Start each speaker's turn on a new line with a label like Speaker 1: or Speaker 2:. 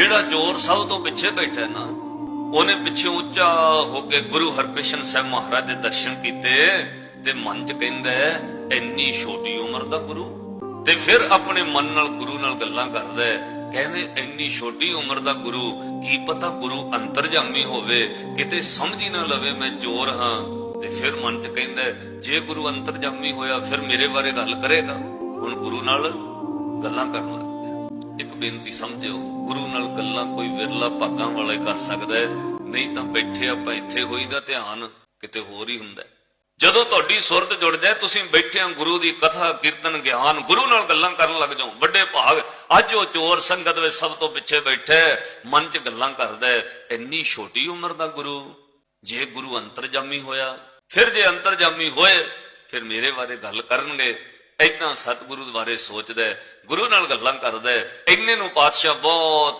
Speaker 1: ਜਿਹੜਾ ਜ਼ੋਰ ਸਭ ਤੋਂ ਪਿੱਛੇ ਬੈਠਾ ਨਾ, ਉਹਨੇ ਪਿੱਛੇ ਉੱਚਾ ਹੋ ਕੇ ਗੁਰੂ ਹਰਕ੍ਰਿਸ਼ਨ ਸਾਹਿਬ ਮਹਾਰਾਜ ਦੇ ਦਰਸ਼ਨ ਕੀਤੇ ਤੇ ਮਨ ਚ ਕਹਿੰਦਾ ਇੰਨੀ ਛੋਟੀ ਉਮਰ ਦਾ ਗੁਰੂ? ਤੇ ਫਿਰ ਆਪਣੇ ਮਨ ਨਾਲ ਗੁਰੂ ਨਾਲ ਗੱਲਾਂ ਕਰਦਾ ਕਹਿੰਦੇ, ਇੰਨੀ ਛੋਟੀ ਉਮਰ ਦਾ ਗੁਰੂ, ਕੀ ਪਤਾ ਗੁਰੂ ਅੰਤਰਜਾਮੀ ਹੋਵੇ, ਕਿਤੇ ਸਮਝ ਹੀ ਨਾ ਲਵੇ ਮੈਂ ਜ਼ੋਰ ਹਾਂ। ਤੇ ਫਿਰ ਮਨ ਚ ਕਹਿੰਦਾ ਜੇ ਗੁਰੂ ਅੰਤਰਜਾਮੀ ਹੋਇਆ, ਫਿਰ ਮੇਰੇ ਬਾਰੇ ਗੱਲ ਕਰੇਗਾ। ਹੁਣ ਗੁਰੂ ਨਾਲ ਗੱਲਾਂ ਕਰਨ ਲੱਗ। ਬੇਨਤੀ ਸਮਝਿਓ, ਗੁਰੂ ਨਾਲ ਗੱਲਾਂ ਕੋਈ ਵਿਰਲਾ ਭਾਗਾਂ ਵਾਲਾ ਕਰ ਸਕਦਾ ਹੈ, ਨਹੀਂ ਤਾਂ ਬੈਠੇ ਆਪਾਂ ਇੱਥੇ ਹੋਈਦਾ ਧਿਆਨ ਕਿਤੇ ਹੋਰ ਹੀ ਹੁੰਦਾ ਜਦੋਂ ਤੁਹਾਡੀ ਸੁਰਤ ਜੁੜ ਜਾਏ, ਤੁਸੀਂ ਬੈਠੇ ਹੋ ਗੁਰੂ ਦੀ ਕਥਾ, ਕੀਰਤਨ, ਗਿਆਨ, ਗੁਰੂ ਨਾਲ ਗੱਲਾਂ ਕਰਨ ਲੱਗ ਜਾਓ, ਵੱਡੇ ਭਾਗ। ਅੱਜ ਉਹ ਚੋਰ ਸੰਗਤ ਵਿੱਚ ਸਭ ਤੋਂ ਪਿੱਛੇ ਬੈਠਾ ਮਨ 'ਚ ਗੱਲਾਂ ਕਰਦਾ ਇੰਨੀ ਛੋਟੀ ਉਮਰ ਦਾ ਗੁਰੂ, ਜੇ ਗੁਰੂ ਅੰਤਰਜਾਮੀ ਹੋਇਆ, ਫਿਰ ਜੇ ਅੰਤਰਜਾਮੀ ਹੋਏ, ਫਿਰ ਮੇਰੇ ਬਾਰੇ ਗੱਲ ਕਰਨਗੇ। ਏਦਾਂ ਸਤਿਗੁਰੂ ਬਾਰੇ ਸੋਚਦਾ ਹੈ, ਗੁਰੂ ਨਾਲ ਗੱਲਾਂ ਕਰਦਾ ਹੈ। ਇੰਨੇ ਨੂੰ ਪਾਤਸ਼ਾਹ ਬਹੁਤ